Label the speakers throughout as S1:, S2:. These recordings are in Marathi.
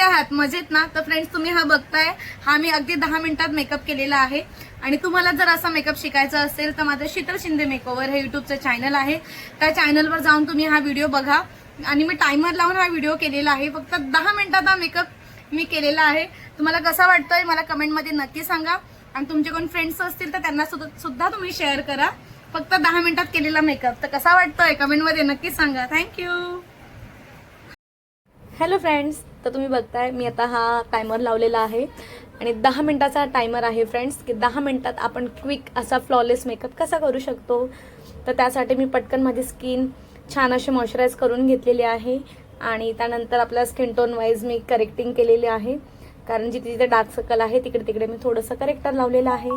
S1: कसे आहात मजेत ना? तर फ्रेंड्स तुम्ही हा बघताय. हा मी अगदी दहा मिनिटात मेकअप केलेला आहे. आणि तुम्हाला जर असा मेकअप शिकायचा असेल तर माझं शीतल शिंदे मेकओवर हे युट्यूबचं चॅनल आहे. त्या चॅनलवर जाऊन तुम्ही हा व्हिडिओ बघा. आणि मी टायमर लावून हा व्हिडिओ केलेला आहे. फक्त दहा मिनिटात हा मेकअप मी केलेला आहे. तुम्हाला कसा वाटतोय मला कमेंटमध्ये नक्की सांगा. आणि तुमचे कोण फ्रेंड्स असतील तर त्यांना सुद्धा सुद्धा तुम्ही शेअर करा. फक्त दहा मिनिटात केलेला मेकअप तर कसा वाटतोय? कमेंटमध्ये नक्की सांगा. थँक्यू हॅलो फ्रेंड्स तर तुम्ही बघताय मी आता हा टायमर लावलेला आहे. आणि दहा मिनटाचा टायमर आहे फ्रेंड्स की दहा मिनटात आपण क्विक असा फ्लॉलेस मेकअप कसा करू शकतो? तर त्यासाठी मी पटकन माझी स्किन छान अशी मॉइश्चराईज करून घेतलेली आहे. आणि त्यानंतर आपल्या स्किन टोन वाईज मी करेक्टिंग केलेली आहे. कारण जिथे जिथे डार्क सर्कल आहे तिकडे तिकडे मी थोडंसं करेक्टर लावलेलं आहे.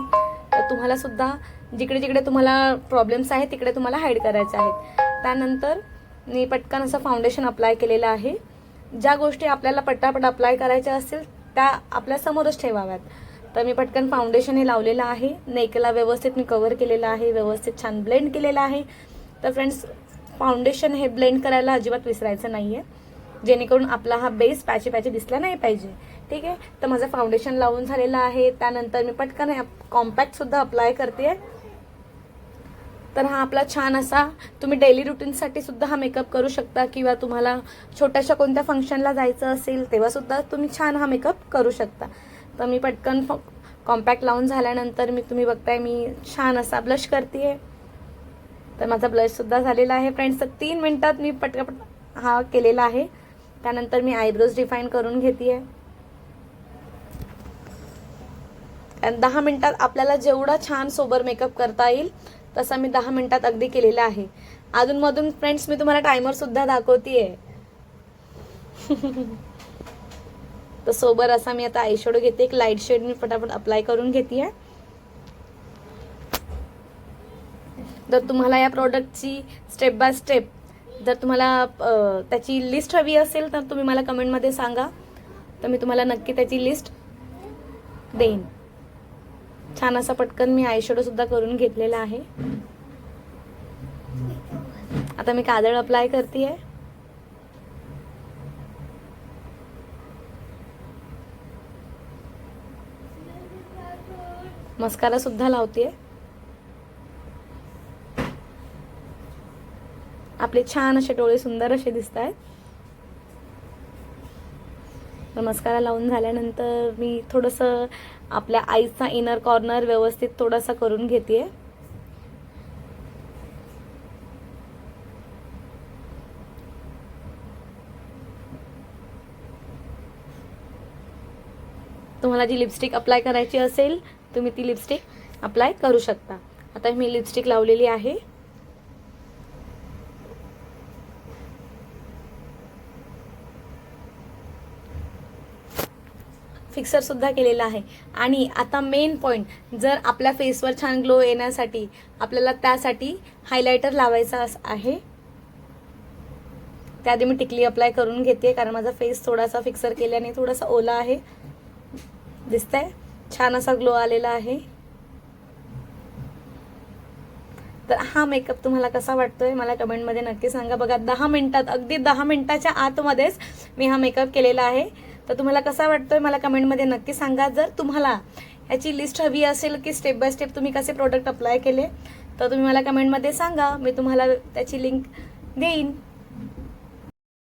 S1: तर तुम्हाला सुद्धा जिकडे जिकडे तुम्हाला प्रॉब्लेम्स आहेत तिकडे तुम्हाला हाईड करायचे आहेत. त्यानंतर मी पटकन असं फाउंडेशन अप्लाय केलेलं आहे. ज्या गोष्टी आपल्याला पटापट अप्लाय करायच्या असतील त्या आपल्या समोरच ठेवाव्यात. तर मी पटकन फाउंडेशन हे लावलेलं आहे. नेकला व्यवस्थित मी कवर केलेलं आहे व्यवस्थित छान ब्लेंड केलेलं आहे. तर फ्रेंड्स फाउंडेशन हे ब्लेंड करायला अजिबात विसरायचं नाही आहे जेणेकरून आपला हा बेस पॅची पॅची दिसला नाही पाहिजे. ठीक आहे? तर माझं फाउंडेशन लावून झालेलं आहे. त्यानंतर मी पटकन कॉम्पॅक्टसुद्धा अप्लाय करते आहे तर हा आपला छान असा तुम्ही डेली रुटीनसाठी सुद्धा हा मेकअप करू शकता किंवा तुम्हाला छोट्याशा कोणत्या फंक्शनला जायचं असेल तेव्हा सुद्धा तुम्ही छान हा मेकअप करू शकता. तर मी पटकन कॉम्पॅक्ट लावून झाल्यानंतर मी तुम्ही बघताय मी छान असा ब्लश करते तर माझा ब्लश सुद्धा झालेला आहे फ्रेंड्स तर तीन मिनटात मी पटकपट हा केलेला आहे. त्यानंतर मी आयब्रोज डिफाईन करून घेते आणि दहा मिनटात आपल्याला जेवढा छान सोबर मेकअप करता येईल तसा मी दहा मिनिटात अगदी केलेला आहे. अधूनमधून फ्रेंड्स मी तुम्हाला टायमर सुद्धा दाखवतीये. तर सोबर असा मी आता आयशॅडो घेते. एक लाइट शेड मी फटाफट अप्लाय करून घेते जर तुम्हाला या प्रोडक्टची स्टेप बाय स्टेप जर तुम्हाला त्याची लिस्ट हवी असेल तर तुम्ही मला कमेंटमध्ये सांगा. तर मी तुम्हाला नक्की त्याची लिस्ट देईन. छान असा पटकन मी आयशॅडो सुद्धा करून घेतलेला आहे. आता मी काजळ अप्लाय करते मस्कारा सुद्धा लावते आपले छान असे डोळे सुंदर असे दिसत आहेत मस्कारा लावून झाल्यानंतर मी थोडंसं आपल्या आईचा इनर कॉर्नर व्यवस्थित थोडासा करून घेते तुम्हाला जी लिपस्टिक अप्लाय करायची असेल तुम्ही ती लिपस्टिक अप्लाय करू शकता. आता मी लिपस्टिक लावलेली आहे. फिक्सरसुद्धा केलेला आहे. आणि आता मेन पॉईंट जर आपल्या फेसवर छान ग्लो येण्यासाठी आपल्याला त्यासाठी हायलायटर लावायचा अस- आहे. त्याआधी मी टिकली अप्लाय करून घेते कारण माझा फेस थोडासा फिक्सर केल्याने थोडासा ओला आहे. दिसतंय. छान असा ग्लो आलेला आहे. तर हा मेकअप तुम्हाला कसा वाटतोय मला कमेंटमध्ये नक्की सांगा. बघा दहा मिनिटात अगदी दहा मिनिटाच्या आतमध्येच मी हा मेकअप केलेला आहे. तर तुम्हाला कसा वाटतोय मला कमेंटमध्ये नक्की सांगा. जर तुम्हाला याची लिस्ट हवी असेल की स्टेप बाय स्टेप तुम्ही कसे प्रोडक्ट अप्लाय केले तर तुम्ही मला कमेंटमध्ये सांगा. मी तुम्हाला त्याची लिंक देईन.